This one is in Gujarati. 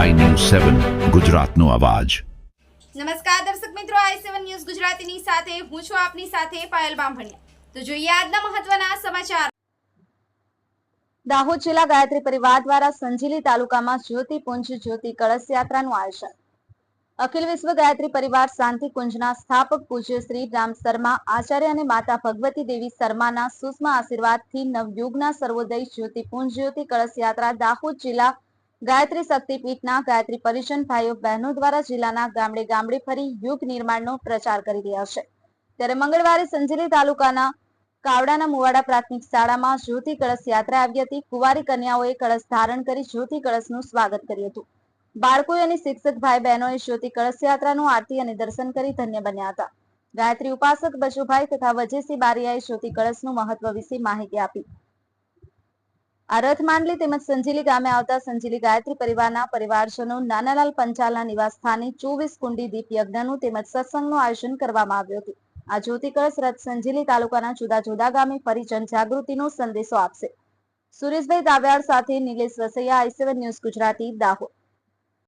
સેવન ગુજરાતનો અવાજ. નમસ્કાર દર્શક મિત્રો આઈ સેવન ન્યૂઝ ગુજરાતીની સાથે હું છું આપની સાથે પાયલ બામભણિયા. તો જોઈએ આજના મહત્વના સમાચાર. દાહોદ જિલ્લા ગાયત્રી પરિવાર દ્વારા સંજીલી તાલુકામાં જ્યોતિપુંજ જ્યોતિ કળશ યાત્રાનું આયોજન. અખિલ વિશ્વ ગાયત્રી પરિવાર શાંતિ કુંજના સ્થાપક પૂજ્ય શ્રી રામ શર્મા આચાર્ય અને માતા ભગવતી દેવી શર્માના સુષ્મા આશીર્વાદથી નવયુગના સર્વોદય જ્યોતિપુંજ જ્યોતિ કળશ યાત્રા દાહોદ જિલ્લા ગાયત્રી શક્તિપીઠના ગાયત્રી પરિજન ભાઈઓ બહેનો દ્વારા જિલ્લાના ગામડે ગામડે ફરી યુગ નિર્માણનો પ્રચાર કરી રહ્યા છે. ત્યારે મંગળવારે સંજેલી તાલુકાના કાવડાના મુવાડા પ્રાથમિક શાળામાં જ્યોતિ કળશ યાત્રા આવી હતી. કુંવારી કન્યાઓએ કળશ ધારણ કરી જ્યોતિ કળશનું સ્વાગત કર્યું હતું. બાળકોએ અને શિક્ષક ભાઈ બહેનોએ જ્યોતિ કળશ યાત્રાનું આરતી અને દર્શન કરી ધન્ય બન્યા હતા. ગાયત્રી ઉપાસક બચુભાઈ તથા વજેસી બારિયાએ જ્યોતિ કળશનું મહત્વ વિશે માહિતી આપી. આ માંડલી તેમજ સંજીલી ગામે આવતા સંજીલી ગાયત્રી પરિવારના પરિવારજનો નાનાલાલ પંચાલના નિવાસસ્થાને ચોવીસ કુંડી દીપ યજ્ઞનું તેમજ સત્સંગનું આયોજન કરવામાં આવ્યું હતું. આ જ્યોતિ કળશ રથ સંજીલી તાલુકાના જુદા જુદા ગામે ફરી જનજાગૃતિનો સંદેશો આપશે. સુરેશભાઈ દાવ્યાળ સાથે નિલેશ વસૈયા, આઈ ન્યૂઝ ગુજરાતી, દાહોદ.